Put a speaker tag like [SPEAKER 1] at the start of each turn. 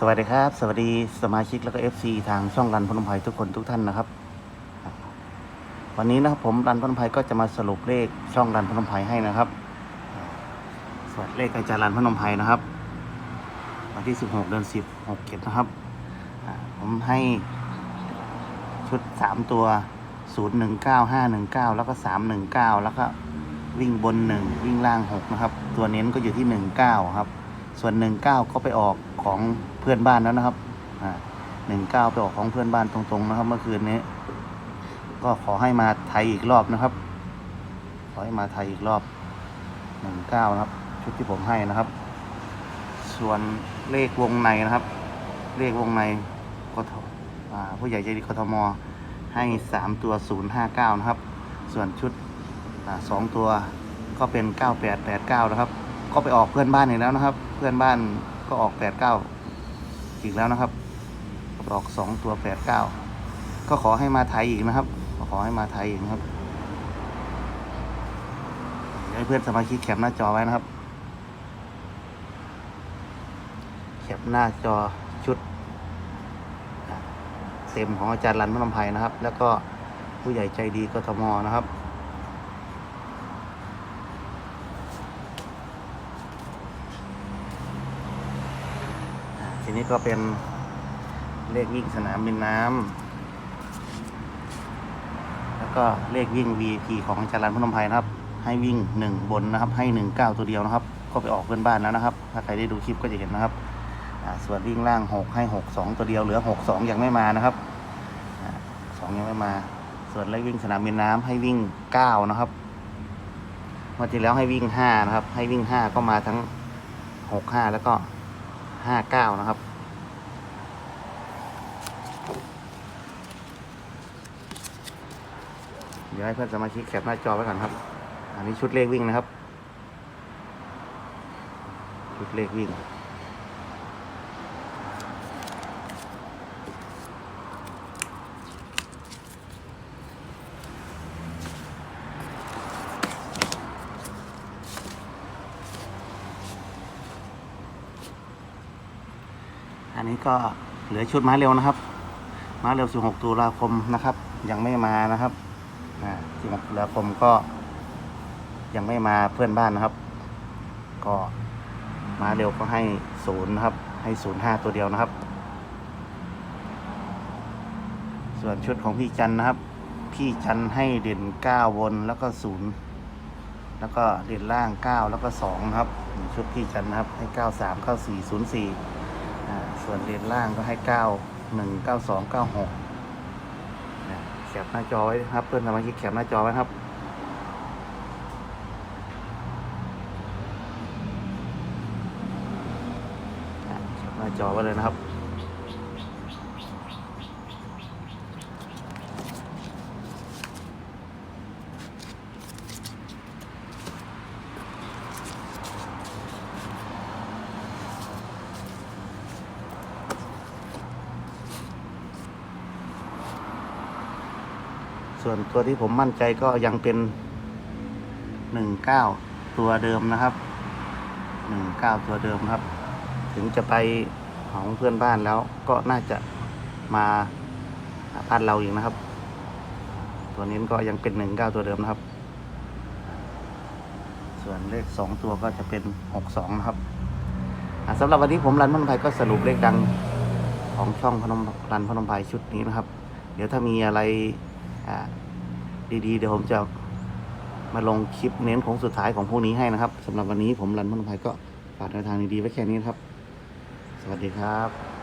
[SPEAKER 1] สวัสดีครับ สวัสดีสมาชิกแล้วก็ FC ทางช่องรันพนมไพรทุกคนทุกท่านนะครับ วันนี้นะครับผมรันพนมไพรก็จะมาสรุปเลขช่องรันพนมไพรให้นะครับสวัสดีเลขอาจารย์รันพนมไพรนะครับ วันที่ 16 เดือน10 6เก็นะครับผมให้ชุด 3 ตัว 019 519 แล้วก็ 319 แล้วก็วิ่งบน 1 วิ่งล่าง 6 นะครับ ตัวเน้นก็อยู่ที่ 19 ครับ ส่วน19ก็ไปออกของเพื่อนบ้านแล้วนะครับอ่า19ไปออกของเพื่อนบ้านตรงๆนะครับ เมื่อคืนนี้ ก็ขอให้มาไทยอีกรอบนะครับ ขอให้มาไทยอีกรอบ19นะครับ ชุดที่ผมให้นะครับ ส่วนเลขวงในนะครับ เลขวงในกทอ่าผู้ใหญ่ใจดีกทมให้3ตัว059นะครับ ส่วนชุดอ่าสองตัวก็เป็น9889นะครับ ก็ไปออกเพื่อนบ้านอีกแล้วนะครับ เพื่อนบ้านก็ออก89อีกแล้วนะครับออก2ตัว89ก็ขอให้มาไทยอีกนะครับขอให้มาไทยอีกนะครับให้เพื่อนสมาชิกแคปหน้าจอไว้นะครับแคปหน้าจอชุดเต็มของอาจารย์รันพนมไพรนะครับ แล้วก็ผู้ใหญ่ใจดีกทมนะครับ ทีนี้ก็เป็นเลขวิ่งสนามบินน้ำแล้วก็เลขวิ่ง VP ของจารันพนมไพรนะครับ ให้วิ่งหนึ่งบนนะครับ ให้หนึ่งเก้าตัวเดียวนะครับ ก็ไปออกเพื่อนบ้านแล้วนะครับ ถ้าใครได้ดูคลิปก็จะเห็นนะครับส่วนวิ่งล่างหกให้หกสองตัวเดียวเหลือหกสองยังไม่มานะครับสองยังไม่มา ส่วนเลขวิ่งสนามบินน้ำให้วิ่งเก้านะครับเมื่อที่แล้วให้วิ่งห้านะครับ ให้วิ่งห้าก็มาทั้งหกห้าแล้วก็ ห้าเก้านะครับ เดี๋ยวให้เพื่อนสมาชิกแคปหน้าจอไว้ก่อนครับ อันนี้ชุดเลขวิ่งนะครับ ชุดเลขวิ่ง นี้ก็เหลือชุดม้าเร็วนะครับ ม้าเร็ว 16 ตุลาคมนะครับ ยังไม่มานะครับอ่16ตุลาคมก็ ยังไม่มาเพื่อนบ้านนะครับ ก็ม้าเร็วก็ให้ศูนย์นะครับ ให้ศูนย์ห้าตัวเดียวนะครับ ส่วนชุดของพี่จันนะครับ พี่จันให้เด่นเก้าวนแล้วก็ศูนย์แล้วก็เด่นล่างเก้าแล้วก็สองนะครับ ชุดพี่จันนะครับให้เก้าสามเก้าสี่ศูนย์สี่ ส่วนเลนล่างก็ให้เก้าหนึ่งเก้าสองเก้าหกแคปหน้าจอไว้ครับ เพื่อนสมาชิกแคปหน้าจอไว้ครับแคปหน้าจอไว้เลยนะครับ ส่วนตัวที่ผมมั่นใจก็ยังเป็นหนึ่งเก้าตัวเดิมนะครับหนึ่งเก้าตัวเดิมครับ ถึงจะไปของเพื่อนบ้านแล้วก็น่าจะมาบ้านเราอีกนะครับ ตัวนี้ก็ยังเป็นหนึ่งเก้าตัวเดิมนะครับ ส่วนเลขสองตัวก็จะเป็นหกสองนะครับสำหรับวันนี้ผมรันพนมไพรก็สรุปเลขดังของช่องพนมรันพนมไพรชุดนี้นะครับ เดี๋ยวถ้ามีอะไร ดีๆ เดี๋ยวผมจะมาลงคลิปเน้นของสุดท้ายของพวกนี้ให้นะครับสำหรับวันนี้ผมรันพนมไพรก็ฝากแนวทางดีๆไว้แค่นี้นครับ สวัสดีครับ